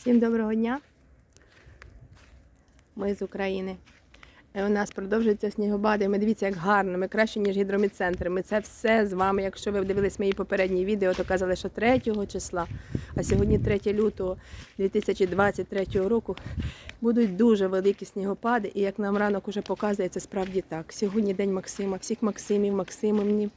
Всім доброго дня. Ми з України. Е, У нас продовжуються снігопади. Ми дивіться, як гарно, ми краще, ніж гідромедцентр. Ми це все з вами. Якщо ви дивились мої попередні відео, то казали, що 3 числа, а сьогодні 3 лютого 2023 року будуть дуже великі снігопади. І як нам ранок уже показує, це справді так. Сьогодні день Максима, всіх Максимів, Максимовнів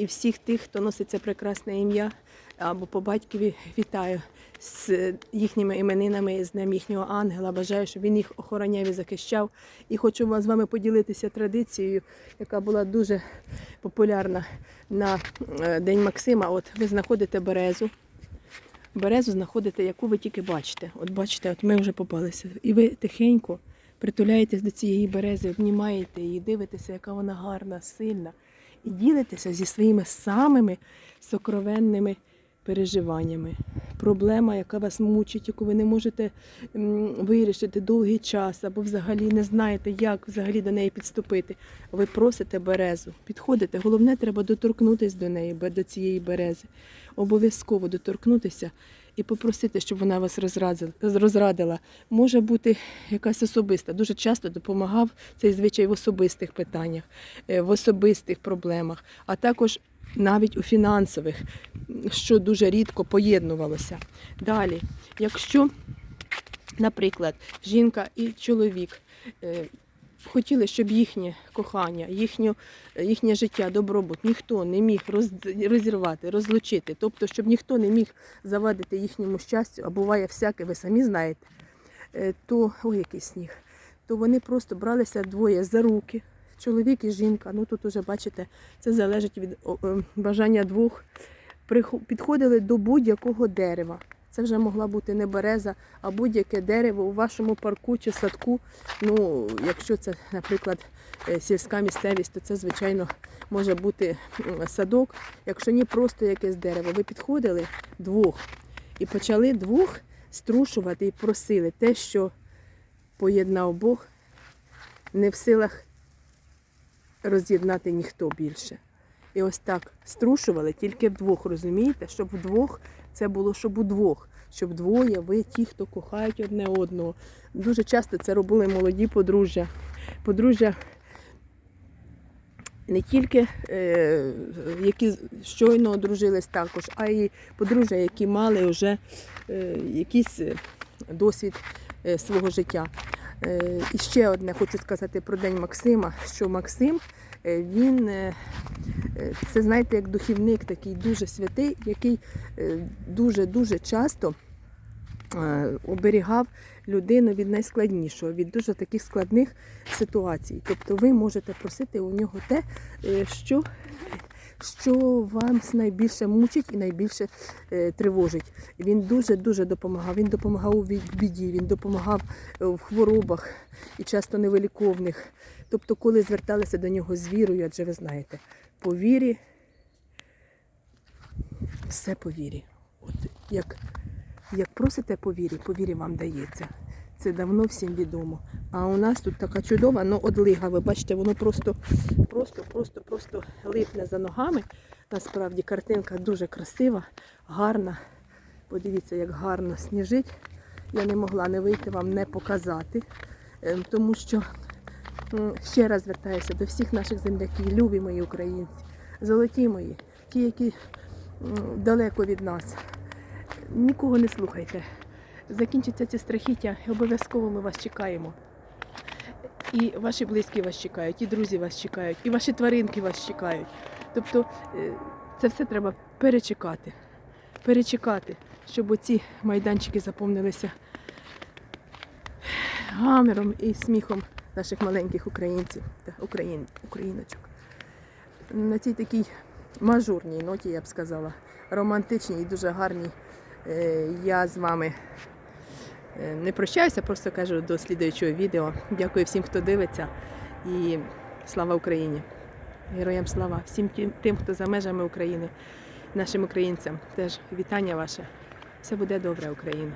і всіх тих, хто носить це прекрасне ім'я або по батькові вітаю з їхніми іменинами, з днем їхнього ангела. Бажаю, щоб він їх охороняв і захищав. І хочу з вами поділитися традицією, яка була дуже популярна на е, День Максима. От ви знаходите березу. Березу знаходите, яку ви тільки бачите. От бачите, от ми вже попалися. І ви тихенько притуляєтесь до цієї берези, обнімаєте її, дивитеся, яка вона гарна, сильна. І ділитеся зі своїми самими сокровенними переживаннями. Проблема, яка вас мучить, яку ви не можете вирішити довгий час, або взагалі не знаєте, як взагалі до неї підступити. Ви просите березу, підходите. Головне, треба доторкнутися до неї, до цієї берези. Обов'язково доторкнутися і попросити, щоб вона вас розрадила. Може бути якась особиста. Дуже часто допомагав цей звичай в особистих питаннях, е, в особистих проблемах, а також навіть у фінансових, що дуже рідко поєднувалося. Далі, якщо, наприклад, жінка і чоловік е, хотіли, щоб їхнє кохання, їхнє, їхнє життя, добробут ніхто не міг роз- розірвати, розлучити, тобто, щоб ніхто не міг завадити їхньому щастю, а буває всяке, ви самі знаєте, е, то ой, який сніг, то вони просто бралися двоє за руки, чоловік і жінка. Ну тут уже бачите, це залежить від о, е, бажання двох. Підходили до будь-якого дерева. Це вже могла бути не береза, а будь-яке дерево у вашому парку чи садку. Ну, якщо це, наприклад, е, сільська місцевість, то це, звичайно, може бути садок. Якщо ні, просто якесь дерево. Ви підходили двох і почали двох струшувати і просили те, що поєднав Бог, не в силах роз'єднати ніхто більше. І ось так струшували тільки вдвох, розумієте? Щоб вдвох це було, щоб удвох, щоб двоє, ви ті, хто кохають одне одного. Дуже часто це робили молоді подружжя. Подружжя не тільки е, які щойно одружились також, а й подружжя, які мали вже е, якийсь е, досвід е, свого життя. Е, і ще одне хочу сказати про День Максима, що Максим е, він е, це знаєте, як духівник такий дуже святий, який дуже-дуже часто оберігав людину від найскладнішого, від дуже таких складних ситуацій. Тобто ви можете просити у нього те, що, що вам найбільше мучить і найбільше е, тривожить. Він дуже-дуже допомагав. Він допомагав у біді, він допомагав е, в хворобах і часто невиліковних. Тобто, коли зверталися до нього з вірою, адже ви знаєте, по вірі, все по вірі. От як, як просите по вірі, по вірі вам дається. Це давно всім відомо. А у нас тут така чудова, ну одлига. Ви бачите, воно просто, просто, просто, просто липне за ногами. Насправді картинка дуже красива, гарна. Подивіться, як гарно сніжить. Я не могла не вийти вам не показати, Ем, тому що ще раз звертаюся до всіх наших земляків, любі мої українці, золоті мої, ті, які далеко від нас. Нікого не слухайте. Закінчиться ці страхіття, і обов'язково ми вас чекаємо. І ваші близькі вас чекають, і друзі вас чекають, і ваші тваринки вас чекають. Тобто е, це все треба перечекати. Перечекати, щоб оці майданчики заповнилися гамером і сміхом наших маленьких українців та україн, україночок. На цій такій мажурній ноті, я б сказала, романтичній і дуже гарній. е, Я з вами не прощаюся, просто кажу до слідуючого відео. Дякую всім, хто дивиться. І слава Україні! Героям слава! Всім тим- тим, хто за межами України, нашим українцям. Теж вітання ваше. Все буде добре, Україна.